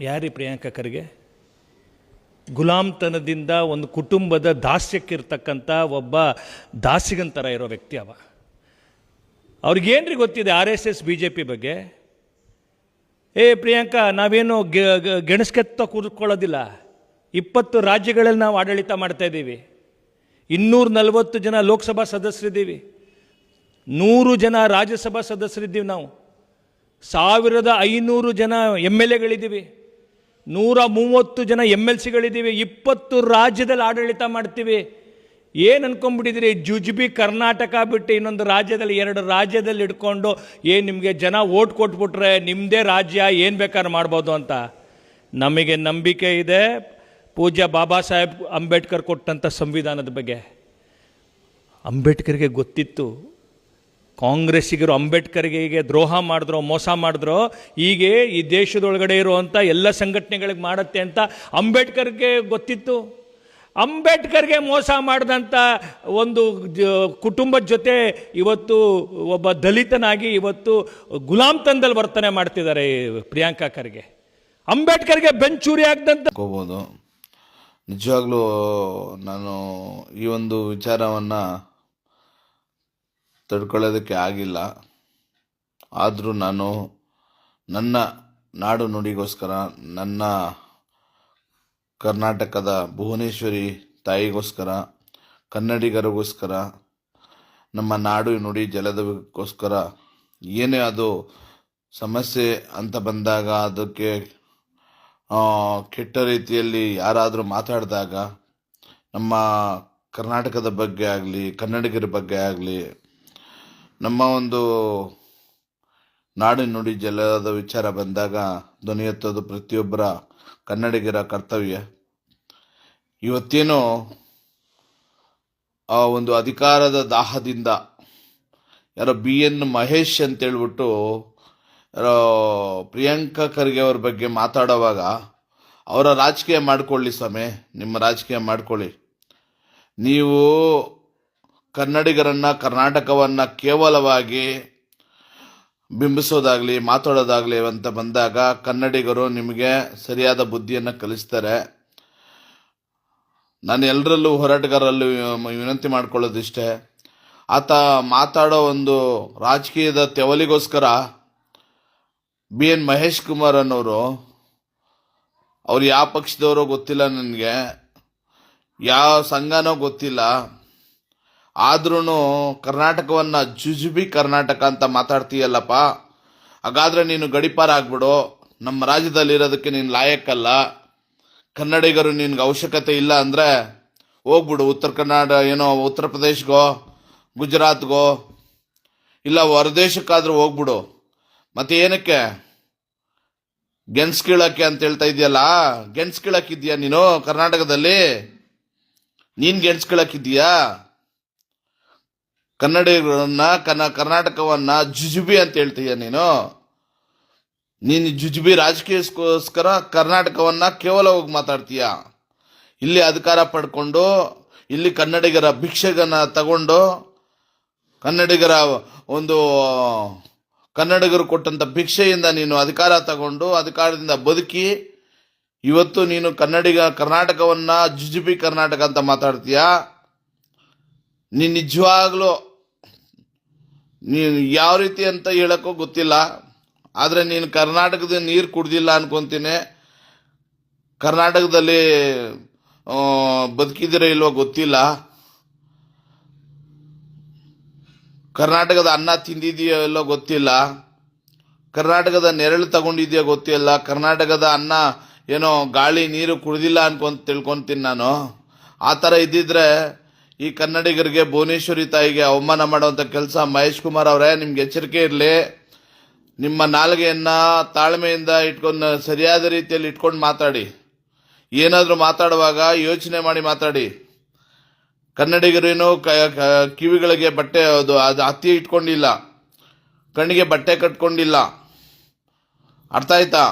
ಯಾರಿ ಪ್ರಿಯಾಂಕ ಖರ್ಗೆ? ಗುಲಾಮ್ತನದಿಂದ ಒಂದು ಕುಟುಂಬದ ದಾಸ್ಯಕ್ಕಿರ್ತಕ್ಕಂಥ ಒಬ್ಬ ದಾಸಿಗಂತರ ಇರೋ ವ್ಯಕ್ತಿ ಅವ. ಅವ್ರಿಗೇನ್ರಿ ಗೊತ್ತಿದೆ R S S B J P ಬಗ್ಗೆ? ಏ ಪ್ರಿಯಾಂಕ, ನಾವೇನು ಗೆಣಸ್ಕೆತ್ತ ಕೂತ್ಕೊಳ್ಳೋದಿಲ್ಲ. ಇಪ್ಪತ್ತು ರಾಜ್ಯಗಳಲ್ಲಿ ನಾವು ಆಡಳಿತ ಮಾಡ್ತಾ ಇದ್ದೀವಿ. ಇನ್ನೂರ ನಲವತ್ತು ಜನ ಲೋಕಸಭಾ ಸದಸ್ಯರಿದ್ದೀವಿ. ನೂರು ಜನ ರಾಜ್ಯಸಭಾ ಸದಸ್ಯರಿದ್ದೀವಿ ನಾವು. ಸಾವಿರದ ಐನೂರು ಜನ ಎಂ ಎಲ್ ಎಗಳಿದ್ದೀವಿ. ನೂರ ಮೂವತ್ತು ಜನ ಎಂ ಎಲ್ ಸಿಗಳಿದ್ದೀವಿ, ಇಪ್ಪತ್ತು ರಾಜ್ಯದಲ್ಲಿ ಆಡಳಿತ ಮಾಡ್ತೀವಿ. ಏನು ಅನ್ಕೊಂಡ್ಬಿಟ್ಟಿದ್ದೀರಿ? ಜುಜ್ಬಿ ಕರ್ನಾಟಕ ಬಿಟ್ಟು ಇನ್ನೊಂದು ರಾಜ್ಯದಲ್ಲಿ, ಎರಡು ರಾಜ್ಯದಲ್ಲಿ ಇಟ್ಕೊಂಡು ಏನು ನಿಮಗೆ ಜನ ಓಟ್ ಕೊಟ್ಬಿಟ್ರೆ ನಿಮ್ಮದೇ ರಾಜ್ಯ, ಏನು ಬೇಕಾದ್ರೆ ಮಾಡ್ಬೋದು ಅಂತ. ನಮಗೆ ನಂಬಿಕೆ ಇದೆ. ಪೂಜ್ಯ ಬಾಬಾ ಸಾಹೇಬ್ ಅಂಬೇಡ್ಕರ್ ಕೊಟ್ಟಂಥ ಸಂವಿಧಾನದ ಬಗ್ಗೆ. ಅಂಬೇಡ್ಕರ್ಗೆ ಗೊತ್ತಿತ್ತು ಕಾಂಗ್ರೆಸ್ಸಿಗರು ಅಂಬೇಡ್ಕರ್ಗೆ ದ್ರೋಹ ಮಾಡಿದ್ರು, ಮೋಸ ಮಾಡಿದ್ರು, ಹೀಗೆ ಈ ದೇಶದೊಳಗಡೆ ಇರುವಂಥ ಎಲ್ಲ ಸಂಘಟನೆಗಳಿಗೆ ಮಾಡುತ್ತೆ ಅಂತ ಅಂಬೇಡ್ಕರ್ಗೆ ಗೊತ್ತಿತ್ತು. ಅಂಬೇಡ್ಕರ್ಗೆ ಮೋಸ ಮಾಡಿದಂಥ ಒಂದು ಕುಟುಂಬದ ಜೊತೆ ಇವತ್ತು ಒಬ್ಬ ದಲಿತನಾಗಿ ಇವತ್ತು ಗುಲಾಮ್ತನದಲ್ಲಿ ವರ್ತನೆ ಮಾಡ್ತಿದ್ದಾರೆ ಪ್ರಿಯಾಂಕಾ ಖರ್ಗೆ. ಅಂಬೇಡ್ಕರ್ಗೆ ಬೆಂಚೂರಿ ಆಗ್ದಂತ ನಿಜವಾಗ್ಲೂ ನಾನು ಈ ಒಂದು ವಿಚಾರವನ್ನು ತಡ್ಕೊಳ್ಳೋದಕ್ಕೆ ಆಗಿಲ್ಲ. ಆದರೂ ನಾನು ನನ್ನ ನಾಡು ನುಡಿಗೋಸ್ಕರ ನನ್ನ ಕರ್ನಾಟಕದ ಭುವನೇಶ್ವರಿ ತಾಯಿಗೋಸ್ಕರ, ಕನ್ನಡಿಗರಿಗೋಸ್ಕರ, ನಮ್ಮ ನಾಡು ನುಡಿ ಜಲದಗೋಸ್ಕರ ಏನೇ ಅದು ಸಮಸ್ಯೆ ಅಂತ ಬಂದಾಗ ಅದಕ್ಕೆ ಕೆಟ್ಟ ರೀತಿಯಲ್ಲಿ ಯಾರಾದರೂ ಮಾತಾಡಿದಾಗ ನಮ್ಮ ಕರ್ನಾಟಕದ ಬಗ್ಗೆ ಆಗಲಿ, ಕನ್ನಡಿಗರ ಬಗ್ಗೆ ಆಗಲಿ ನಮ್ಮ ಒಂದು ನಾಡು ನುಡಿ ಜಲದ ವಿಚಾರ ಬಂದಾಗ ಧ್ವನಿ ಎತ್ತೋದು ಪ್ರತಿಯೊಬ್ಬರ ಕನ್ನಡಿಗರ ಕರ್ತವ್ಯ. ಇವತ್ತೇನೋ ಆ ಒಂದು ಅಧಿಕಾರದ ದಾಹದಿಂದ ಯಾರೋ ಬಿ ಎನ್ ಮಹೇಶ್ ಅಂತೇಳ್ಬಿಟ್ಟು ಯಾರೋ ಪ್ರಿಯಾಂಕಾ ಖರ್ಗೆ ಅವ್ರ ಬಗ್ಗೆ ಮಾತಾಡೋವಾಗ ಅವರ ರಾಜಕೀಯ ಮಾಡ್ಕೊಳ್ಳಿ ಸ್ವಾಮಿ, ನಿಮ್ಮ ರಾಜಕೀಯ ಮಾಡ್ಕೊಳ್ಳಿ. ನೀವು ಕನ್ನಡಿಗರನ್ನ, ಕರ್ನಾಟಕವನ್ನ ಕೇವಲವಾಗಿ ಬಿಂಬಿಸೋದಾಗಲಿ, ಮಾತಾಡೋದಾಗ್ಲಿ ಅಂತ ಬಂದಾಗ ಕನ್ನಡಿಗರು ನಿಮಗೆ ಸರಿಯಾದ ಬುದ್ಧಿಯನ್ನು ಕಲಿಸ್ತಾರೆ. ನಾನು ಎಲ್ಲರಲ್ಲೂ ಹೋರಾಟಗಾರರಲ್ಲೂ ವಿನಂತಿ ಮಾಡ್ಕೊಳ್ಳೋದಿಷ್ಟೇ. ಆತ ಮಾತಾಡೋ ಒಂದು ರಾಜಕೀಯದ ತೆವಲಿಗೋಸ್ಕರ ಬಿ ಎನ್ ಮಹೇಶ್ ಕುಮಾರ್ ಅನ್ನೋರು, ಅವ್ರು ಯಾವ ಪಕ್ಷದವರೋ ಗೊತ್ತಿಲ್ಲ ನನಗೆ. ಯಾವ ಸಂಘನೋ ಗೊತ್ತಿಲ್ಲ. ಆದ್ರೂ ಕರ್ನಾಟಕವನ್ನು ಜುಜುಬಿ ಕರ್ನಾಟಕ ಅಂತ ಮಾತಾಡ್ತೀಯಲ್ಲಪ್ಪ. ಹಾಗಾದ್ರೆ ನೀನು ಗಡಿಪಾರ ಆಗ್ಬಿಡು. ನಮ್ಮ ರಾಜ್ಯದಲ್ಲಿರೋದಕ್ಕೆ ನೀನು ಲಾಯಕ್ಕಲ್ಲ ಕನ್ನಡಿಗರು ನಿನ್ಗೆ ಅವಶ್ಯಕತೆ ಇಲ್ಲ ಅಂದರೆ ಹೋಗ್ಬಿಡು. ಉತ್ತರ ಕನ್ನಡ ಏನೋ ಉತ್ತರ ಪ್ರದೇಶ್ಗೋ, ಗುಜರಾತ್ಗೋ, ಇಲ್ಲ ಹೊರದೇಶಕ್ಕಾದ್ರೂ ಹೋಗ್ಬಿಡು. ಮತ್ತೆ ಏನಕ್ಕೆ? ಗೆನ್ಸ್ ಕೀಳಕ್ಕೆ ಅಂತ ಹೇಳ್ತಾ ಇದೆಯಲ್ಲ ಗೆನ್ಸ್ ಕೀಳಕ್ಕಿದ್ಯಾ ನೀನು ಕರ್ನಾಟಕದಲ್ಲಿ? ನೀನು ಗೆನ್ಸ್ ಕೀಳಕ್ಕಿದ್ಯಾ ಕನ್ನಡಿಗರನ್ನ ಕನ್ನ ಕರ್ನಾಟಕವನ್ನ ಜುಜುಬಿ ಅಂತ ಹೇಳ್ತೀಯ ನೀನು? ನೀನು ಜುಜುಬಿ ರಾಜಕೀಯಕ್ಕೋಸ್ಕರ ಕರ್ನಾಟಕವನ್ನ ಕೇವಲ ಹೋಗಿ ಮಾತಾಡ್ತೀಯ? ಇಲ್ಲಿ ಅಧಿಕಾರ ಪಡ್ಕೊಂಡು, ಇಲ್ಲಿ ಕನ್ನಡಿಗರ ಭಿಕ್ಷೆಗನ್ನ ತಗೊಂಡು, ಕನ್ನಡಿಗರ ಒಂದು, ಕನ್ನಡಿಗರು ಕೊಟ್ಟಂತ ಭಿಕ್ಷೆಯಿಂದ ನೀನು ಅಧಿಕಾರ ತಗೊಂಡು, ಅಧಿಕಾರದಿಂದ ಬದುಕಿ, ಇವತ್ತು ನೀನು ಕನ್ನಡಿಗ, ಕರ್ನಾಟಕವನ್ನ ಜುಜುಬಿ ಕರ್ನಾಟಕ ಅಂತ ಮಾತಾಡ್ತೀಯ? ನೀನು ನಿಜವಾಗ್ಲೂ ನೀನು ಯಾವ ರೀತಿ ಅಂತ ಹೇಳಕ್ಕೂ ಗೊತ್ತಿಲ್ಲ, ಆದರೆ ನೀನು ಕರ್ನಾಟಕದ ನೀರು ಕುಡ್ದಿಲ್ಲ ಅನ್ಕೊಂತೀನಿ. ಕರ್ನಾಟಕದಲ್ಲಿ ಬದುಕಿದಿರೋ ಇಲ್ವೋ ಗೊತ್ತಿಲ್ಲ. ಕರ್ನಾಟಕದ ಅನ್ನ ತಿಂದಿದೆಯೋ ಇಲ್ಲೋ ಗೊತ್ತಿಲ್ಲ. ಕರ್ನಾಟಕದ ನೆರಳು ತಗೊಂಡಿದೆಯೋ ಗೊತ್ತಿಲ್ಲ. ಕರ್ನಾಟಕದ ಅನ್ನ ಏನೋ ಗಾಳಿ ನೀರು ಕುಡ್ದಿಲ್ಲ ಅನ್ಕೊಂತ ತಿಳ್ಕೊಂತೀನಿ ನಾನು. ಆ ಥರ ಇದ್ದಿದ್ರೆ ಈ ಕನ್ನಡಿಗರಿಗೆ ಭುವನೇಶ್ವರಿ ತಾಯಿಗೆ ಅವಮಾನ ಮಾಡುವಂಥ ಕೆಲಸ ಮಹೇಶ್ ಕುಮಾರ್ ಅವರೇ, ನಿಮ್ಗೆ ಎಚ್ಚರಿಕೆ ಇರಲಿ. ನಿಮ್ಮ ನಾಲ್ಗೆಯನ್ನು ತಾಳ್ಮೆಯಿಂದ ಇಟ್ಕೊಂಡು, ಸರಿಯಾದ ರೀತಿಯಲ್ಲಿ ಇಟ್ಕೊಂಡು ಮಾತಾಡಿ. ಏನಾದರೂ ಮಾತಾಡುವಾಗ ಯೋಚನೆ ಮಾಡಿ ಮಾತಾಡಿ. ಕನ್ನಡಿಗರೇನು ಕಿವಿಗಳಿಗೆ ಬಟ್ಟೆ, ಅದು ಅದು ಹತ್ತಿ ಇಟ್ಕೊಂಡಿಲ್ಲ. ಕಣ್ಣಿಗೆ ಬಟ್ಟೆ ಕಟ್ಕೊಂಡಿಲ್ಲ. ಅರ್ಥ ಆಯ್ತಾ?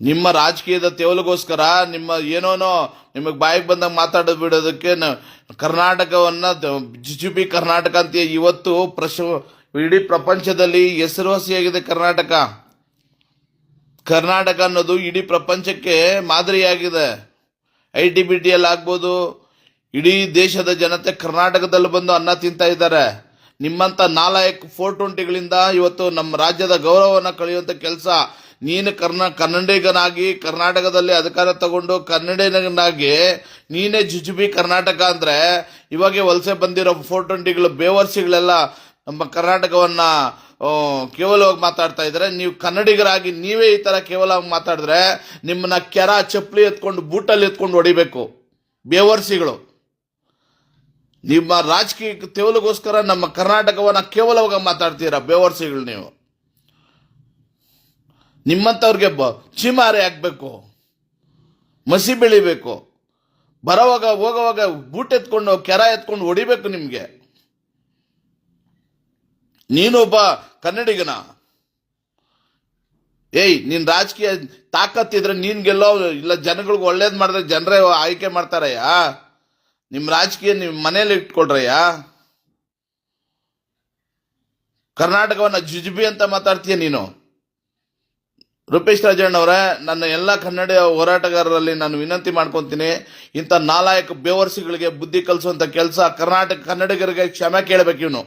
ನಿಮ್ಮ ರಾಜಕೀಯದ ತೆವಲಿಗೋಸ್ಕರ ನಿಮ್ಮ ಏನೋನೋ ನಿಮಗೆ ಬಾಯಿಗೆ ಬಂದಾಗ ಮಾತಾಡೋದು ಬಿಡೋದಕ್ಕೆ ಕರ್ನಾಟಕವನ್ನ ಜುಜುಬಿ ಕರ್ನಾಟಕ ಅಂತ ಇವತ್ತು ಪ್ರಶ ಇಡೀ ಪ್ರಪಂಚದಲ್ಲಿ ಹೆಸರುವಾಸಿಯಾಗಿದೆ ಕರ್ನಾಟಕ. ಕರ್ನಾಟಕ ಅನ್ನೋದು ಇಡೀ ಪ್ರಪಂಚಕ್ಕೆ ಮಾದರಿಯಾಗಿದೆ. ಐ ಟಿ ಬಿ ಟಿಯಲ್ಲಿ ಆಗ್ಬೋದು, ಇಡೀ ದೇಶದ ಜನತೆ ಕರ್ನಾಟಕದಲ್ಲಿ ಬಂದು ಅನ್ನ ತಿಂತಾ ಇದ್ದಾರೆ. ನಿಮ್ಮಂಥ ನಾಲ್ಕು ಫೋರ್ ಟ್ವೆಂಟಿಗಳಿಂದ ಇವತ್ತು ನಮ್ಮ ರಾಜ್ಯದ ಗೌರವವನ್ನು ಕಳೆಯುವಂಥ ಕೆಲಸ ನೀನು ಕರ್ನಾ ಕನ್ನಡಿಗನಾಗಿ ಕರ್ನಾಟಕದಲ್ಲಿ ಅಧಿಕಾರ ತಗೊಂಡು ಕನ್ನಡಿಗನಾಗಿ ನೀನೇ ಜುಜುಬಿ ಕರ್ನಾಟಕ ಅಂದರೆ ಇವಾಗೆ ವಲಸೆ ಬಂದಿರೋ ಫೋರ್ ಟ್ವೆಂಟಿಗಳು ಬೇವರ್ಸಿಗಳೆಲ್ಲ ನಮ್ಮ ಕರ್ನಾಟಕವನ್ನ ಕೇವಲವಾಗಿ ಮಾತಾಡ್ತಾ ಇದ್ದಾರೆ ನೀವು ಕನ್ನಡಿಗರಾಗಿ ನೀವೇ ಈ ತರ ಕೇವಲವಾಗಿ ಮಾತಾಡಿದ್ರೆ ನಿಮ್ಮನ್ನ ಕೆರ, ಚಪ್ಪಲಿ ಎತ್ಕೊಂಡು, ಬೂಟಲ್ಲಿ ಎತ್ಕೊಂಡು ಹೊಡಿಬೇಕು ಬೇವರ್ಸಿಗಳು. ನಿಮ್ಮ ರಾಜಕೀಯ ತೆವಲಿಗೋಸ್ಕರ ನಮ್ಮ ಕರ್ನಾಟಕವನ್ನ ಕೇವಲವಾಗಿ ಮಾತಾಡ್ತೀರಾ ಬೇವರ್ಸಿಗಳು ನೀವು? ನಿಮ್ಮಂಥವ್ರಿಗೆ ಬ ಚೀಮಾರಿ ಹಾಕ್ಬೇಕು ಮಸಿ ಬೆಳಿಬೇಕು. ಬರೋವಾಗ ಹೋಗೋವಾಗ ಬೂಟ್ ಎತ್ಕೊಂಡು, ಕೆರ ಎತ್ಕೊಂಡು ಹೊಡಿಬೇಕು ನಿಮಗೆ. ನೀನು ಒಬ್ಬ ಕನ್ನಡಿಗನ. ಏಯ್, ನಿನ್ ರಾಜಕೀಯ ತಾಕತ್ತಿದ್ರೆ ನೀನ್ ಗೆಲ್ಲೋ, ಇಲ್ಲ ಜನಗಳಿಗೆ ಒಳ್ಳೇದು ಮಾಡಿದ್ರೆ ಜನರೇ ಆಯ್ಕೆ ಮಾಡ್ತಾರಯ್ಯ? ನಿಮ್ಮ ರಾಜಕೀಯ ನಿಮ್ಮ ಮನೇಲಿ ಇಟ್ಕೊಳ್ರಯ್ಯ? ಕರ್ನಾಟಕವನ್ನ ಜುಜುಬಿ ಅಂತ ಮಾತಾಡ್ತೀಯ ನೀನು? ರೂಪೇಶ್ ರಾಜಣ್ಣವರೇ, ನನ್ನ ಎಲ್ಲ ಕನ್ನಡ ಹೋರಾಟಗಾರರಲ್ಲಿ ನಾನು ವಿನಂತಿ ಮಾಡ್ಕೊತೀನಿ, ಇಂಥ ನಾಲಾಯಕ ಬೇವರ್ಸಿಗಳಿಗೆ ಬುದ್ಧಿ ಕಲಿಸುವಂತ ಕೆಲಸ ಕರ್ನಾಟಕ ಕನ್ನಡಿಗರಿಗೆ ಕ್ಷಮೆ ಕೇಳಬೇಕು ಇವನು.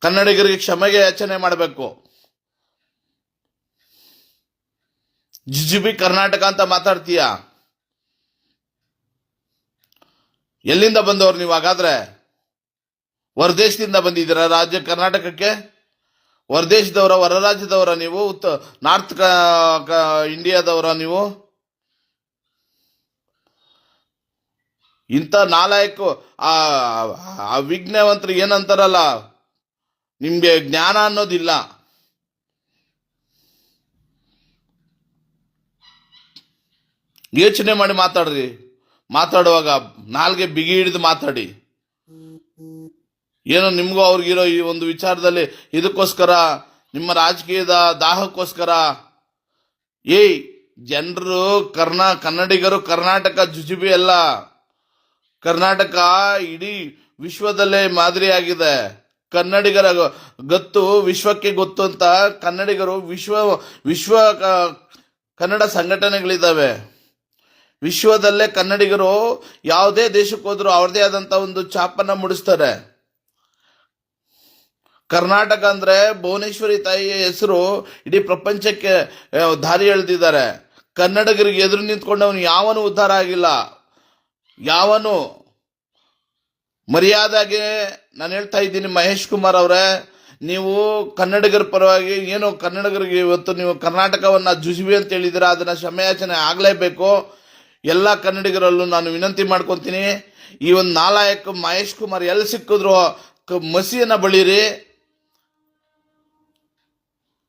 ಕನ್ನಡಿಗರಿಗೆ ಕ್ಷಮೆಗೆ ಯಾಚನೆ ಮಾಡಬೇಕು. ಜಿಜಿಬಿ ಕರ್ನಾಟಕ ಅಂತ ಮಾತಾಡ್ತೀಯ? ಎಲ್ಲಿಂದ ಬಂದವರು ನೀವು ಹಾಗಾದ್ರೆ ಹೊರದೇಶದಿಂದ ಬಂದಿದ್ದೀರಾ ರಾಜ್ಯ ಕರ್ನಾಟಕಕ್ಕೆ? ಹೊರದೇಶದವರ ಹೊರ ರಾಜ್ಯದವರ ನೀವು, ಉತ್ತ, ನಾರ್ತ್ ಇಂಡಿಯಾದವರ ನೀವು? ಇಂಥ ನಾಲಾಯಕು ಆ ವಿಜ್ಞಾವಂತರು ಏನಂತಾರಲ್ಲ, ನಿಮಗೆ ಜ್ಞಾನ ಅನ್ನೋದಿಲ್ಲ. ಯೋಚನೆ ಮಾಡಿ ಮಾತಾಡ್ರಿ. ಮಾತಾಡುವಾಗ ನಾಲ್ಗೆ ಬಿಗಿ ಹಿಡಿದು ಮಾತಾಡಿ. ಏನೋ ನಿಮಗೂ ಅವ್ರಿಗಿರೋ ಈ ಒಂದು ವಿಚಾರದಲ್ಲಿ ಇದಕ್ಕೋಸ್ಕರ, ನಿಮ್ಮ ರಾಜಕೀಯದ ದಾಹಕ್ಕೋಸ್ಕರ. ಏಯ್, ಜನರು, ಕರ್ನಾ, ಕನ್ನಡಿಗರು, ಕರ್ನಾಟಕ ಜುಜುಬಿ ಅಲ್ಲ. ಕರ್ನಾಟಕ ಇಡೀ ವಿಶ್ವದಲ್ಲೇ ಮಾದರಿಯಾಗಿದೆ. ಕನ್ನಡಿಗರ ಗೊತ್ತು, ವಿಶ್ವಕ್ಕೆ ಗೊತ್ತು ಅಂತ ಕನ್ನಡಿಗರು ವಿಶ್ವ ವಿಶ್ವ ಕನ್ನಡ ಸಂಘಟನೆಗಳಿದ್ದಾವೆ. ವಿಶ್ವದಲ್ಲೇ ಕನ್ನಡಿಗರು ಯಾವುದೇ ದೇಶಕ್ಕೆ ಹೋದ್ರು ಅವ್ರದೇ ಆದಂತ ಒಂದು ಛಾಪನ್ನು ಮೂಡಿಸ್ತಾರೆ. ಕರ್ನಾಟಕ ಅಂದ್ರೆ ಭುವನೇಶ್ವರಿ ತಾಯಿಯ ಹೆಸರು ಇಡೀ ಪ್ರಪಂಚಕ್ಕೆ ದಾರಿ ಎಳೆದಿದ್ದಾರೆ. ಕನ್ನಡಿಗರಿಗೆ ಎದುರು ನಿಂತ್ಕೊಂಡವನು ಯಾವನು ಉದ್ಧಾರ ಆಗಿಲ್ಲ. ಯಾವನು ಮರ್ಯಾದಾಗೆ ನಾನು ಹೇಳ್ತಾ ಇದ್ದೀನಿ ಮಹೇಶ್ ಕುಮಾರ್ ಅವರೇ, ನೀವು ಕನ್ನಡಿಗರ ಪರವಾಗಿ ಏನು ಕನ್ನಡಿಗರಿಗೆ ಇವತ್ತು ನೀವು ಕರ್ನಾಟಕವನ್ನ ಜುಜುಬಿ ಅಂತ ಹೇಳಿದಿರ ಅದನ್ನ ಕ್ಷಮೆಯಾಚನೆ ಆಗಲೇಬೇಕು. ಎಲ್ಲ ಕನ್ನಡಿಗರಲ್ಲೂ ನಾನು ವಿನಂತಿ ಮಾಡ್ಕೊತೀನಿ, ಈ ಒಂದು ನಾಲಾಯಕ ಮಹೇಶ್ ಕುಮಾರ್ ಎಲ್ಲಿ ಸಿಕ್ಕಿದ್ರು ಮಸಿಯನ್ನ ಬಳಿರಿ.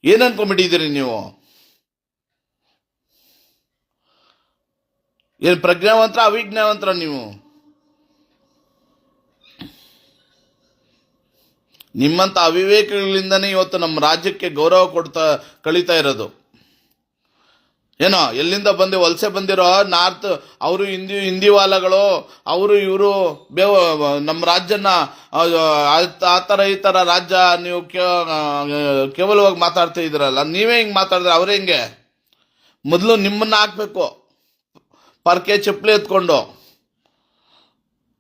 ಏನ್ ಅನ್ಕೊಂಡ್ಬಿಟ್ಟಿದ್ದೀರಿ ನೀವು? ಏನು ಪ್ರಜ್ಞಾವಂತರ, ಅವಿಜ್ಞಾವಂತರ ನೀವು? ನಿಮ್ಮಂಥ ಅವಿವೇಕಗಳಿಂದನೇ ಇವತ್ತು ನಮ್ಮ ರಾಜ್ಯಕ್ಕೆ ಗೌರವ ಕೊಡ್ತಾ, ಕಳೀತಾ ಇರೋದು. ಏನೋ ಎಲ್ಲಿಂದ ಬಂದು ವಲಸೆ ಬಂದಿರೋ ನಾರ್ತ್ ಅವರು ಹಿಂದಿ ಹಿಂದಿವಾಲಗಳು ಅವರು ಇವರು ಬೇವ ನಮ್ಮ ರಾಜ್ಯನ ಆ, ಥರ ಈ ಥರ ರಾಜ್ಯ ನೀವು ಕೇವಲವಾಗಿ ಮಾತಾಡ್ತಾ ಇದ್ದೀರಲ್ಲ ನೀವೇ ಹಿಂಗೆ ಮಾತಾಡಿದ್ರೆ ಅವರೇ ಹಿಂಗೆ? ಮೊದಲು ನಿಮ್ಮನ್ನ ಹಾಕ್ಬೇಕು. ಪರ್ಕೆ ಚಪ್ಪಲಿ ಎತ್ಕೊಂಡು.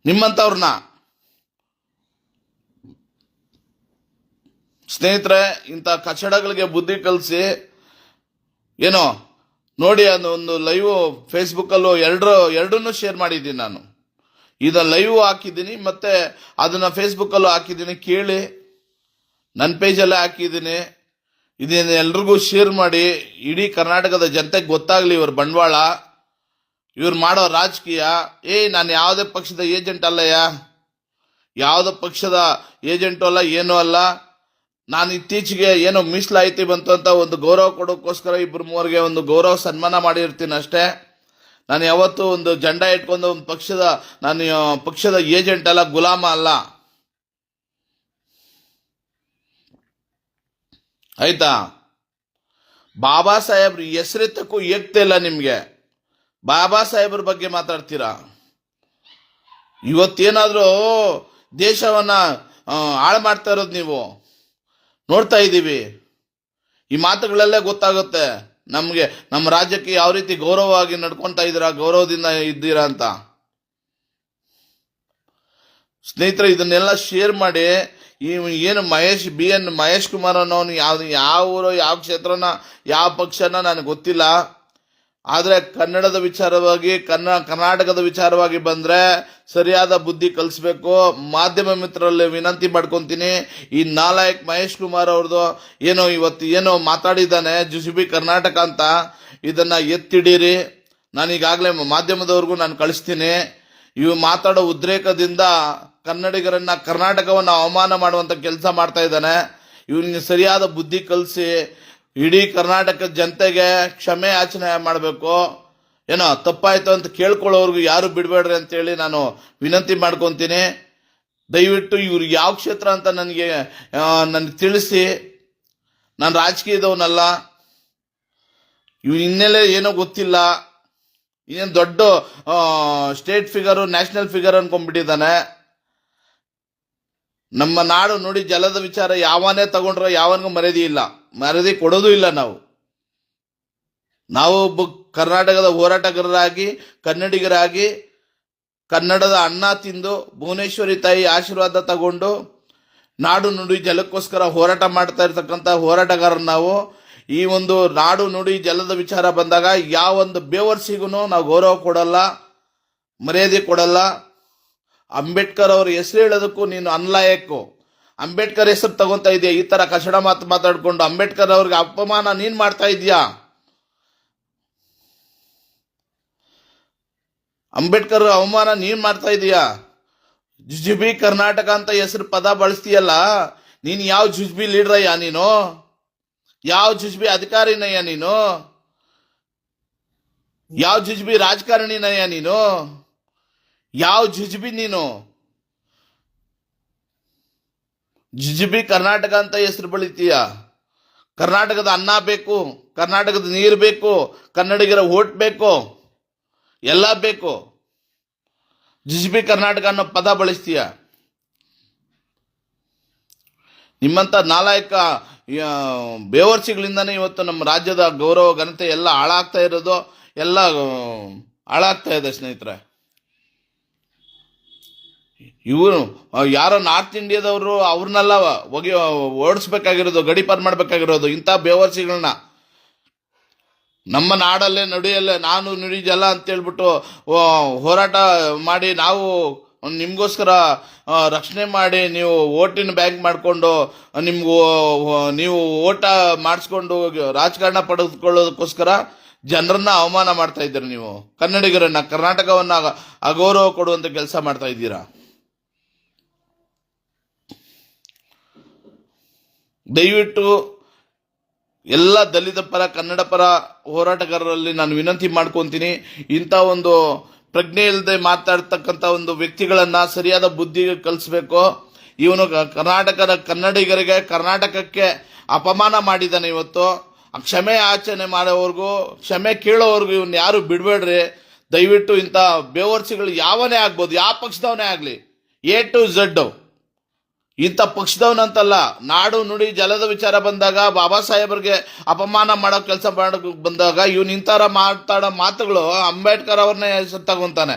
ನಿಮ್ಮಂಥವ್ರನ್ನ ಸ್ನೇಹಿತರೆ ಇಂಥ ಕಚಡಗಳಿಗೆ ಬುದ್ಧಿ ಕಲಿಸಿ ಏನೋ ನೋಡಿ, ಅದು ಒಂದು ಲೈವ್ ಫೇಸ್ಬುಕ್ಕಲ್ಲೂ ಎರಡು ಎರಡನ್ನೂ ಶೇರ್ ಮಾಡಿದ್ದೀನಿ ನಾನು. ಇದ ಲೈವ್ ಹಾಕಿದ್ದೀನಿ, ಮತ್ತೆ ಅದನ್ನ ಫೇಸ್ಬುಕ್ಕಲ್ಲೂ ಹಾಕಿದ್ದೀನಿ, ಕೇಳಿ. ನನ್ನ ಪೇಜಲ್ಲೇ ಹಾಕಿದ್ದೀನಿ. ಇದನ್ನ ಎಲ್ರಿಗೂ ಶೇರ್ ಮಾಡಿ. ಇಡೀ ಕರ್ನಾಟಕದ ಜನತೆಗೆ ಗೊತ್ತಾಗ್ಲಿ ಇವ್ರ ಬಂಡವಾಳ. ಇವ್ರು ಮಾಡೋ ರಾಜಕೀಯ. ಏಯ್ ನಾನು ಯಾವುದೇ ಪಕ್ಷದ ಏಜೆಂಟ್ ಅಲ್ಲಯ್ಯ. ಯಾವುದೋ ಪಕ್ಷದ ಏಜೆಂಟು ಅಲ್ಲ, ಏನೂ ಅಲ್ಲ. ನಾನು ಇತ್ತೀಚೆಗೆ ಏನೋ ಮೀಸಲಾಯಿತಿ ಬಂತು ಅಂತ ಒಂದು ಗೌರವ ಕೊಡೋಕ್ಕೋಸ್ಕರ ಇಬ್ಬರು ಮೂವರಿಗೆ ಒಂದು ಗೌರವ ಸನ್ಮಾನ ಮಾಡಿರ್ತೀನಿ ಅಷ್ಟೇ. ನಾನು ಯಾವತ್ತೂ ಒಂದು ಜಂಡ ಇಟ್ಕೊಂಡು ಒಂದು ಪಕ್ಷದ, ನಾನು ಪಕ್ಷದ ಏಜೆಂಟ್ ಅಲ್ಲ, ಗುಲಾಮ ಅಲ್ಲ. ಆಯ್ತಾ? ಬಾಬಾ ಸಾಹೇಬ್ರ ಹೆಸರೆತ್ತಕ್ಕೂ ಏಕ್ತೇ ಇಲ್ಲ ನಿಮಗೆ. ಬಾಬಾ ಸಾಹೇಬ್ರ ಬಗ್ಗೆ ಮಾತಾಡ್ತೀರಾ? ಇವತ್ತೇನಾದರೂ ದೇಶವನ್ನ ಹಾಳು ಮಾಡ್ತಾ ಇರೋದು ನೀವು. ನೋಡ್ತಾ ಇದ್ದೀವಿ. ಈ ಮಾತುಗಳಲ್ಲೇ ಗೊತ್ತಾಗುತ್ತೆ ನಮಗೆ, ನಮ್ಮ ರಾಜ್ಯಕ್ಕೆ ಯಾವ ರೀತಿ ಗೌರವವಾಗಿ ನಡ್ಕೊತಾ ಇದ್ದೀರಾ, ಗೌರವದಿಂದ ಇದ್ದೀರಾ ಅಂತ. ಸ್ನೇಹಿತರೆ, ಇದನ್ನೆಲ್ಲ ಶೇರ್ ಮಾಡಿ, ಈ ಏನು ಮಹೇಶ್, ಬಿ ಎನ್ ಮಹೇಶ್ ಕುಮಾರ್ ಅನ್ನೋನು ಯಾವ ಯಾವ ಊರು, ಯಾವ ಕ್ಷೇತ್ರನ, ಯಾವ ಪಕ್ಷನ, ನನಗೆ ಗೊತ್ತಿಲ್ಲ. ಆದರೆ ಕನ್ನಡದ ವಿಚಾರವಾಗಿ ಕನ್ನಡ ಕರ್ನಾಟಕದ ವಿಚಾರವಾಗಿ ಬಂದರೆ ಸರಿಯಾದ ಬುದ್ಧಿ ಕಲಿಸ್ಬೇಕು. ಮಾಧ್ಯಮ ಮಿತ್ರರಲ್ಲಿ ವಿನಂತಿ ಮಾಡ್ಕೊತೀನಿ. ಈ ನಾಲಾಯಕ್ ಮಹೇಶ್ ಕುಮಾರ್ ಅವ್ರದ್ದು ಏನೋ ಇವತ್ತು ಏನೋ ಮಾತಾಡಿದ್ದಾನೆ, ಜುಸಿಬಿ ಕರ್ನಾಟಕ ಅಂತ. ಇದನ್ನು ಎತ್ತಿಡೀರಿ. ನಾನೀಗಾಗಲೇ ಮಾಧ್ಯಮದವ್ರಿಗೂ ನಾನು ಕಳಿಸ್ತೀನಿ. ಇವು ಮಾತಾಡೋ ಉದ್ರೇಕದಿಂದ ಕನ್ನಡಿಗರನ್ನ, ಕರ್ನಾಟಕವನ್ನು ಅವಮಾನ ಮಾಡುವಂಥ ಕೆಲಸ ಮಾಡ್ತಾ ಇದ್ದಾನೆ. ಇವನಿಗೆ ಸರಿಯಾದ ಬುದ್ಧಿ ಕಲಿಸಿ ಇಡೀ ಕರ್ನಾಟಕದ ಜನತೆಗೆ ಕ್ಷಮೆ ಯಾಚನೆ ಮಾಡಬೇಕು. ಏನೋ ತಪ್ಪಾಯಿತು ಅಂತ ಕೇಳ್ಕೊಳ್ಳೋರ್ಗು ಯಾರು ಬಿಡಬೇಡ್ರಿ ಅಂತೇಳಿ ನಾನು ವಿನಂತಿ ಮಾಡ್ಕೊತೀನಿ. ದಯವಿಟ್ಟು ಇವ್ರು ಯಾವ ಕ್ಷೇತ್ರ ಅಂತ ನನಗೆ ನನಗೆ ತಿಳಿಸಿ. ನಾನು ರಾಜಕೀಯದವನಲ್ಲ. ಇವ್ರ ಹಿನ್ನೆಲೆ ಏನೋ ಗೊತ್ತಿಲ್ಲ. ಇನ್ನೇನು ದೊಡ್ಡ ಸ್ಟೇಟ್ ಫಿಗರು ನ್ಯಾಷನಲ್ ಫಿಗರ್ ಅನ್ಕೊಂಡ್ಬಿಟ್ಟಿದ್ದಾನೆ. ನಮ್ಮ ನಾಡು ನೋಡಿ ಜಲದ ವಿಚಾರ ಯಾವನೇ ತಗೊಂಡ್ರೆ ಯಾವನಿಗೂ ಮರ್ಯಾದೆ ಇಲ್ಲ ಮರ್ಯಾದೆ ಕೊಡೋದು ಇಲ್ಲ ನಾವು. ನಾವು ಒಬ್ಬ ಕರ್ನಾಟಕದ ಹೋರಾಟಗಾರರಾಗಿ, ಕನ್ನಡಿಗರಾಗಿ, ಕನ್ನಡದ ಅನ್ನ ತಿಂದು, ಭುವನೇಶ್ವರಿ ತಾಯಿ ಆಶೀರ್ವಾದ ತಗೊಂಡು, ನಾಡು ನುಡಿ ಜಲಕ್ಕೋಸ್ಕರ ಹೋರಾಟ ಮಾಡ್ತಾ ಇರ್ತಕ್ಕಂಥ ಹೋರಾಟಗಾರರು ನಾವು. ಈ ಒಂದು ನಾಡು ನುಡಿ ಜಲದ ವಿಚಾರ ಬಂದಾಗ ಯಾವ ಒಂದು ಬೇವರ್ಸಿಗೂ ನಾವು ಗೌರವ ಕೊಡಲ್ಲ, ಮರ್ಯಾದೆ ಕೊಡಲ್ಲ. ಅಂಬೇಡ್ಕರ್ ಅವ್ರ ಹೆಸರು ಹೇಳೋದಕ್ಕೂ ನೀನು ಅನ್ಲಾಯಕ್ಕು. ಅಂಬೇಡ್ಕರ್ ಹೆಸರು ತಗೊತಾ ಇದೆಯಾ? ಈ ತರ ಕಷಡ ಮಾತು ಮಾತಾಡ್ಕೊಂಡು ಅಂಬೇಡ್ಕರ್ ಅವ್ರಿಗೆ ಅಪಮಾನ ನೀನ್ ಮಾಡ್ತಾ ಇದೀಯಾ? ಅಂಬೇಡ್ಕರ್ ಅವಮಾನ ನೀನ್ ಮಾಡ್ತಾ ಇದೀಯಾ? ಜುಜುಬಿ ಕರ್ನಾಟಕ ಅಂತ ಹೆಸರು ಪದ ಬಳಸ್ತೀಯಲ್ಲ, ನೀನು ಯಾವ ಜುಜ್ಬಿ ಅಯ್ಯ ನೀನು? ಯಾವ ಜುಜ್ಬಿ ಅಧಿಕಾರಿನಯ್ಯ ನೀನು? ಯಾವ ಜುಜ್ಬಿ ರಾಜಕಾರಣಿನಯ್ಯ ನೀನು? ಯಾವ ಜುಜ್ಬಿ ನೀನು? ಜುಜುಬಿ ಕರ್ನಾಟಕ ಅಂತ ಹೆಸರು ಬೆಳಿತೀಯ? ಕರ್ನಾಟಕದ ಅನ್ನ ಬೇಕು, ಕರ್ನಾಟಕದ ನೀರು ಬೇಕು, ಕನ್ನಡಿಗರ ಓಟ್ ಬೇಕು, ಎಲ್ಲ ಬೇಕು. ಜಿಜಿಬಿ ಕರ್ನಾಟಕ ಅನ್ನೋ ಪದ ಬಳಸ್ತೀಯ? ನಿಮ್ಮಂಥ ನಾಲಾಯಕ ಬೇವರ್ಸಿಗಳಿಂದನೇ ಇವತ್ತು ನಮ್ಮ ರಾಜ್ಯದ ಗೌರವ ಘನತೆ ಎಲ್ಲ ಹಾಳಾಗ್ತಾ ಇರೋದು, ಎಲ್ಲ, ಹಾಳಾಗ್ತಾ ಇದೆ ಸ್ನೇಹಿತರೆ. ಇವರು ಯಾರೋ ನಾರ್ತ್ ಇಂಡಿಯಾದವರು ಅವ್ರನ್ನೆಲ್ಲ ಹೋಗಿ ಓಡಿಸ್ಬೇಕಾಗಿರೋದು ಗಡಿಪಾರ್ ಮಾಡಬೇಕಾಗಿರೋದು, ಇಂಥ ಬೇವರ್ಸಿಗಳನ್ನ ನಮ್ಮ ನಾಡಲ್ಲೇ, ನಡೆಯಲ್ಲೇ, ನಾನು ನುಡಿಜಲ್ಲ ಜಲ ಅಂತ ಹೇಳ್ಬಿಟ್ಟು ಹೋರಾಟ ಮಾಡಿ ನಾವು ನಿಮಗೋಸ್ಕರ ರಕ್ಷಣೆ ಮಾಡಿ ನೀವು ಓಟಿನ ಬ್ಯಾಂಕ್ ಮಾಡಿಕೊಂಡು, ನಿಮ್ಗೆ ನೀವು ಓಟ ಮಾಡಿಸ್ಕೊಂಡು ರಾಜಕಾರಣ ಪಡೆದುಕೊಳ್ಳೋದಕ್ಕೋಸ್ಕರ ಜನರನ್ನ ಅವಮಾನ ಮಾಡ್ತಾ ನೀವು. ಕನ್ನಡಿಗರನ್ನ, ಕರ್ನಾಟಕವನ್ನ ಅಗೌರವ ಕೊಡುವಂಥ ಕೆಲಸ ಮಾಡ್ತಾ ಇದ್ದೀರಾ? ದಯವಿಟ್ಟು ಎಲ್ಲ ದಲಿತ ಪರ, ಕನ್ನಡ ಪರ ಹೋರಾಟಗಾರರಲ್ಲಿ ನಾನು ವಿನಂತಿ ಮಾಡ್ಕೊತೀನಿ. ಇಂಥ ಒಂದು ಪ್ರಜ್ಞೆ ಇಲ್ಲದೆ ಮಾತಾಡ್ತಕ್ಕಂಥ ಒಂದು ವ್ಯಕ್ತಿಗಳನ್ನ ಸರಿಯಾದ ಬುದ್ಧಿಗೆ ಕಲಿಸ್ಬೇಕು. ಇವನು ಕರ್ನಾಟಕದ ಕನ್ನಡಿಗರಿಗೆ, ಕರ್ನಾಟಕಕ್ಕೆ ಅಪಮಾನ ಮಾಡಿದ್ದಾನೆ ಇವತ್ತು. ಕ್ಷಮೆ ಆಚರಣೆ ಮಾಡೋವರೆಗೂ, ಕ್ಷಮೆ ಕೇಳೋವರೆಗೂ ಇವನ್ನ ಯಾರು ಬಿಡಬೇಡ್ರಿ. ದಯವಿಟ್ಟು ಇಂಥ ಬೇವರ್ಸಿಗಳು ಯಾವನೇ ಆಗ್ಬೋದು, ಯಾವ ಪಕ್ಷದವನೇ ಆಗಲಿ ಎ ಟು ಝಡ್ ಇಂಥ ಪಕ್ಷದವನಂತಲ್ಲ, ನಾಡು ನುಡಿ ಜಲದ ವಿಚಾರ ಬಂದಾಗ ಬಾಬಾ ಸಾಹೇಬ್ರಿಗೆ ಅಪಮಾನ ಮಾಡೋ ಕೆಲಸ ಮಾಡೋ ಬಂದಾಗ ಇವನು ಇಂಥರ ಮಾತಾಡೋ ಮಾತುಗಳು ಅಂಬೇಡ್ಕರ್ ಅವ್ರನ್ನೇ ಹೆಸರು ತಗೊಂತಾನೆ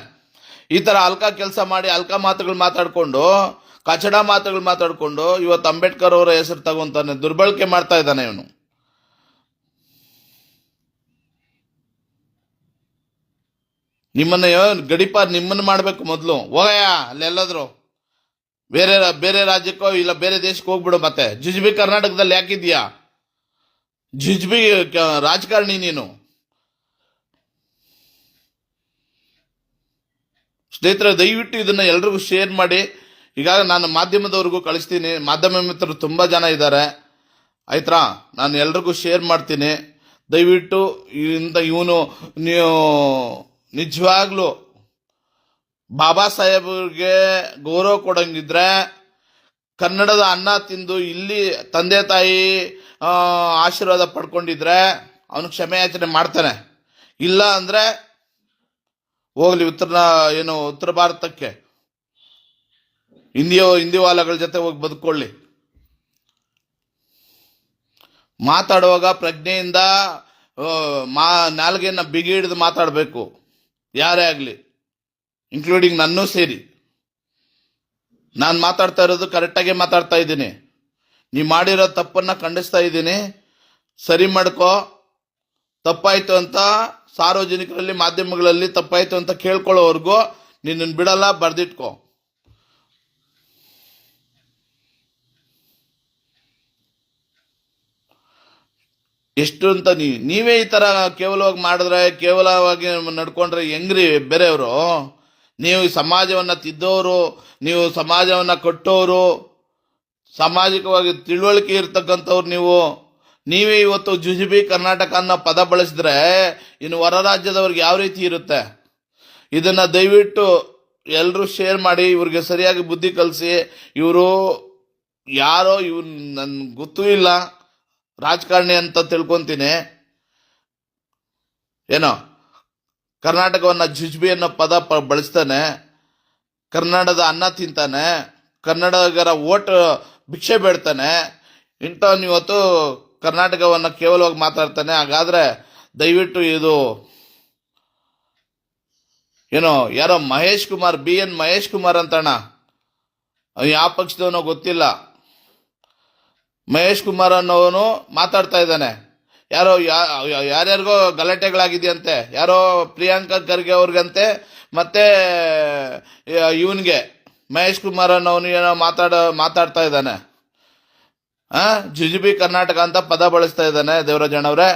ಈ ಥರ ಅಲ್ಕ ಕೆಲಸ ಮಾಡಿ, ಅಲ್ಕ ಮಾತುಗಳು ಮಾತಾಡಿಕೊಂಡು, ಕಚಡ ಮಾತುಗಳು ಮಾತಾಡಿಕೊಂಡು ಇವತ್ತು ಅಂಬೇಡ್ಕರ್ ಅವರ ಹೆಸರು ತಗೊಂತಾನೆ, ದುರ್ಬಳಕೆ ಮಾಡ್ತಾ ಇದ್ದಾನೆ ಇವನು. ನಿಮ್ಮನ್ನ ಗಡಿಪಾರ್ ನಿಮ್ಮನ್ನು ಮಾಡಬೇಕು ಮೊದಲು. ಹೋಗಯ್ಯ, ಅಲ್ಲೆಲ್ಲಾದ್ರು. ಬೇರೆ ಬೇರೆ ರಾಜ್ಯಕ್ಕೋ ಇಲ್ಲ ಬೇರೆ ದೇಶಕ್ಕೆ ಹೋಗ್ಬಿಡು ಮತ್ತೆ. ಜಿಜ್ಬಿ ಕರ್ನಾಟಕದಲ್ಲಿ ಯಾಕಿದ್ಯಾ? ಜಿಜ್ಬಿ ರಾಜಕಾರಣಿ ನೀನು. ಸ್ನೇಹಿತರೆ, ದಯವಿಟ್ಟು ಇದನ್ನ ಎಲ್ರಿಗೂ ಶೇರ್ ಮಾಡಿ. ಈಗ ನಾನು ಮಾಧ್ಯಮದವ್ರಿಗೂ ಕಳಿಸ್ತೀನಿ. ಮಾಧ್ಯಮ ಮಿತ್ರರು ತುಂಬಾ ಜನ ಇದ್ದಾರೆ. ಆಯ್ತಾ ನಾನು ಎಲ್ರಿಗೂ ಶೇರ್ ಮಾಡ್ತೀನಿ. ದಯವಿಟ್ಟು ಇಂದ ಇವನು ನೀವು ನಿಜವಾಗ್ಲೂ ಬಾಬಾ ಸಾಹೇಬ್ರಿಗೆ ಗೌರವ ಕೊಡಂಗಿದ್ರೆ ಕನ್ನಡದ ಅನ್ನ ತಿಂದು ಇಲ್ಲಿ ತಂದೆ ತಾಯಿ ಆಶೀರ್ವಾದ ಪಡ್ಕೊಂಡಿದ್ರೆ ಅವನು ಕ್ಷಮೆ ಯಾಚನೆ ಮಾಡ್ತಾನೆ. ಇಲ್ಲ ಅಂದ್ರೆ ಹೋಗ್ಲಿ ಉತ್ತರ ಏನು, ಉತ್ತರ ಭಾರತಕ್ಕೆ. ಹಿಂದಿಯೋ ವಾಲಗಳ ಜೊತೆ ಹೋಗಿ ಬದುಕೊಳ್ಳಿ ಮಾತಾಡುವಾಗ ಪ್ರಜ್ಞೆಯಿಂದ ಮಾ, ನಾಲ್ಗೆಯನ್ನು ಬಿಗಿ ಹಿಡಿದು ಮಾತಾಡಬೇಕು. ಯಾರೇ ಆಗಲಿ. ಇನ್ಕ್ಲೂಡಿಂಗ್ ನನ್ನೂ ಸೇರಿ. ನಾನು ಮಾತಾಡ್ತಾ ಇರೋದು ಕರೆಕ್ಟಾಗೆ ಮಾತಾಡ್ತಾ ಇದ್ದೀನಿ. ನೀವು ಮಾಡಿರೋ ತಪ್ಪನ್ನು ಖಂಡಿಸ್ತಾ ಇದ್ದೀನಿ. ಸರಿ ಮಾಡ್ಕೋ. ತಪ್ಪಾಯಿತು ಅಂತ ಸಾರ್ವಜನಿಕರಲ್ಲಿ, ಮಾಧ್ಯಮಗಳಲ್ಲಿ ತಪ್ಪಾಯಿತು ಅಂತ ಕೇಳ್ಕೊಳ್ಳೋವರೆಗೂ ನಿನ್ನನ್ನು ಬಿಡಲ್ಲ, ಬರ್ದಿಟ್ಕೋ. ಎಷ್ಟು ಅಂತ ನೀವು ಈ ಥರ ಕೇವಲವಾಗಿ ಮಾಡಿದ್ರೆ, ಕೇವಲವಾಗಿ ನಡ್ಕೊಂಡ್ರೆ ಹೆಂಗ್ರಿ ಬೇರೆಯವರು? ನೀವು ಸಮಾಜವನ್ನು ತಿದ್ದೋರು, ನೀವು ಸಮಾಜವನ್ನು ಕಟ್ಟೋರು, ಸಾಮಾಜಿಕವಾಗಿ ತಿಳುವಳಿಕೆ ಇರ್ತಕ್ಕಂಥವ್ರು ನೀವು, ನೀವೇ ಇವತ್ತು ಜುಜುಬಿ ಕರ್ನಾಟಕ ಅನ್ನೋ ಪದ ಬಳಸಿದ್ರೆ ಇನ್ನು ಹೊರ ರಾಜ್ಯದವ್ರಿಗೆ ಯಾವ ರೀತಿ ಇರುತ್ತೆ? ಇದನ್ನು ದಯವಿಟ್ಟು ಎಲ್ಲರೂ ಶೇರ್ ಮಾಡಿ, ಇವ್ರಿಗೆ ಸರಿಯಾಗಿ ಬುದ್ಧಿ ಕಲಿಸಿ, ಇವರು ಯಾರೋ ಇವ್ ನನ್ಗೆ ಗೊತ್ತೂ ಇಲ್ಲ, ರಾಜಕಾರಣಿ ಅಂತ ತಿಳ್ಕೊಂತೀನಿ. ಏನೋ? ಕರ್ನಾಟಕವನ್ನ ಜುಜ್ಬಿ ಅನ್ನೋ ಪದ ಪ ಬಳಸ್ತಾನೆ. ಕನ್ನಡದ ಅನ್ನ ತಿಂತಾನೆ. ಕನ್ನಡಗರ ಓಟ್ ಭಿಕ್ಷೆ ಬೇಡ್ತಾನೆ. ಇಂಥವ್ನು ಇವತ್ತು ಕರ್ನಾಟಕವನ್ನು ಕೇವಲವಾಗಿ ಮಾತಾಡ್ತಾನೆ. ಹಾಗಾದ್ರೆ ದಯವಿಟ್ಟು ಇದು ಏನೋ ಯಾರೋ ಮಹೇಶ್ ಕುಮಾರ್, ಬಿ ಎನ್ ಮಹೇಶ್ ಕುಮಾರ್ ಅಂತಣ್ಣ. ಯಾವ ಪಕ್ಷದವನೋ ಗೊತ್ತಿಲ್ಲ. ಮಹೇಶ್ ಕುಮಾರ್ ಅನ್ನೋವನು ಮಾತಾಡ್ತಾ ಇದ್ದಾನೆ. ಯಾರೋ ಯಾರ್ಯಾರಿಗೋ ಗಲಾಟೆಗಳಾಗಿದೆಯಂತೆ, ಯಾರೋ ಪ್ರಿಯಾಂಕಾ ಖರ್ಗೆ ಅವ್ರಿಗಂತೆ, ಮತ್ತೆ ಇವನಿಗೆ, ಮಹೇಶ್ ಕುಮಾರ್ ಅನ್ನೋನು ಏನೋ ಮಾತಾಡ, ಮಾತಾಡ್ತಾ ಇದ್ದಾನೆ. ಆ ಜುಜುಬಿ ಕರ್ನಾಟಕ ಅಂತ ಪದ ಬಳಸ್ತಾ ಇದ್ದಾನೆ ದೇವರಾಜಣ್ಣವ್ರೆ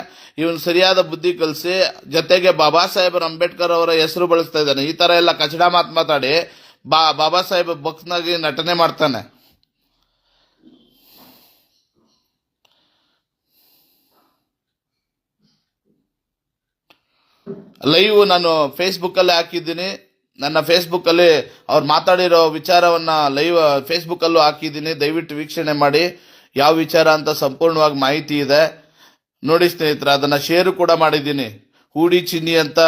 ಇವನ್ ಸರಿಯಾದ ಬುದ್ಧಿ ಕಲಿಸಿ, ಜೊತೆಗೆ ಬಾಬಾ ಸಾಹೇಬ್ ಅಂಬೇಡ್ಕರ್ ಅವರ ಹೆಸರು ಬಳಸ್ತಾ ಇದ್ದಾನೆ. ಈ ತರ ಎಲ್ಲ ಕಚಡ ಮಾತು ಮಾತಾಡಿ, ಬಾ, ಬಾಬಾ ಸಾಹೇಬ್ ಭಕ್ತನಾಗಿ ನಟನೆ ಮಾಡ್ತಾನೆ. ಲೈವ್ ನಾನು ಫೇಸ್ಬುಕ್ಕಲ್ಲಿ ಹಾಕಿದ್ದೀನಿ. ನನ್ನ ಫೇಸ್ಬುಕ್ಕಲ್ಲಿ ಅವ್ರು ಮಾತಾಡಿರೋ ವಿಚಾರವನ್ನ ಲೈವ್ ಫೇಸ್ಬುಕ್ಕಲ್ಲೂ ಹಾಕಿದ್ದೀನಿ. ದಯವಿಟ್ಟು ವೀಕ್ಷಣೆ ಮಾಡಿ. ಯಾವ ವಿಚಾರ ಅಂತ ಸಂಪೂರ್ಣವಾಗಿ ಮಾಹಿತಿ ಇದೆ. ನೋಡಿ ಸ್ನೇಹಿತರೆ, ಅದನ್ನು ಶೇರು ಕೂಡ ಮಾಡಿದ್ದೀನಿ. ಹೂಡಿ ಚಿನ್ನಿ ಅಂತ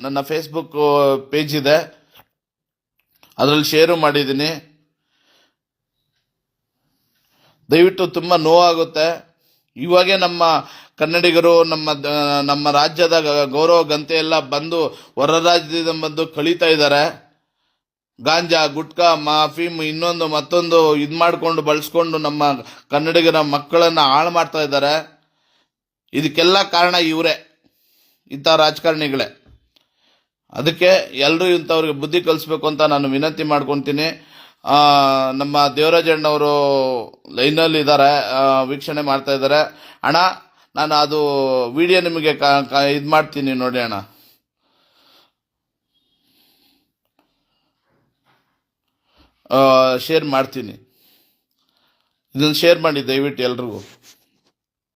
ನನ್ನ ಫೇಸ್ಬುಕ್ ಪೇಜ್ ಇದೆ. ಅದರಲ್ಲಿ ಶೇರು ಮಾಡಿದ್ದೀನಿ. ದಯವಿಟ್ಟು ತುಂಬ ನೋವಾಗುತ್ತೆ. ಇವಾಗೆ ನಮ್ಮ ಕನ್ನಡಿಗರು ನಮ್ಮ ನಮ್ಮ ರಾಜ್ಯದ ಗೌರವ ಗಂತೆ ಎಲ್ಲ ಬಂದು ಹೊರ ರಾಜ್ಯದಿಂದ ಬಂದು ಕಳೀತಾ ಇದ್ದಾರೆ. ಗಾಂಜಾ, ಗುಟ್ಕಾ ಮಾಫೀಮ್ ಇನ್ನೊಂದು ಮತ್ತೊಂದು ಇದು ಮಾಡಿಕೊಂಡು ಬಳಸ್ಕೊಂಡು ನಮ್ಮ ಕನ್ನಡಿಗರ ಮಕ್ಕಳನ್ನ ಹಾಳು ಮಾಡ್ತಾ ಇದ್ದಾರೆ. ಇದಕ್ಕೆಲ್ಲ ಕಾರಣ ಇವರೇ, ಇಂಥ ರಾಜಕಾರಣಿಗಳೇ. ಅದಕ್ಕೆ ಎಲ್ಲರೂ ಇಂಥವ್ರಿಗೆ ಬುದ್ಧಿ ಕಲಿಸ್ಬೇಕು ಅಂತ ನಾನು ವಿನಂತಿ ಮಾಡ್ಕೊತೀನಿ. ನಮ್ಮ ದೇವರಾಜಣ್ಣವರು ಲೈನಲ್ಲಿ ಇದ್ದಾರೆ ವೀಕ್ಷಣೆ ಮಾಡ್ತಾ ಇದ್ದಾರೆ. ಅಣ್ಣ ನಾನು ಅದು ವಿಡಿಯೋ ನಿಮಗೆ ಇದು ಮಾಡ್ತೀನಿ ನೋಡಿ ಅಣ್ಣ. ಶೇರ್ ಮಾಡ್ತೀನಿ. ಇದನ್ನು ಶೇರ್ ಮಾಡಿ ದಯವಿಟ್ಟು ಎಲ್ರಿಗೂ.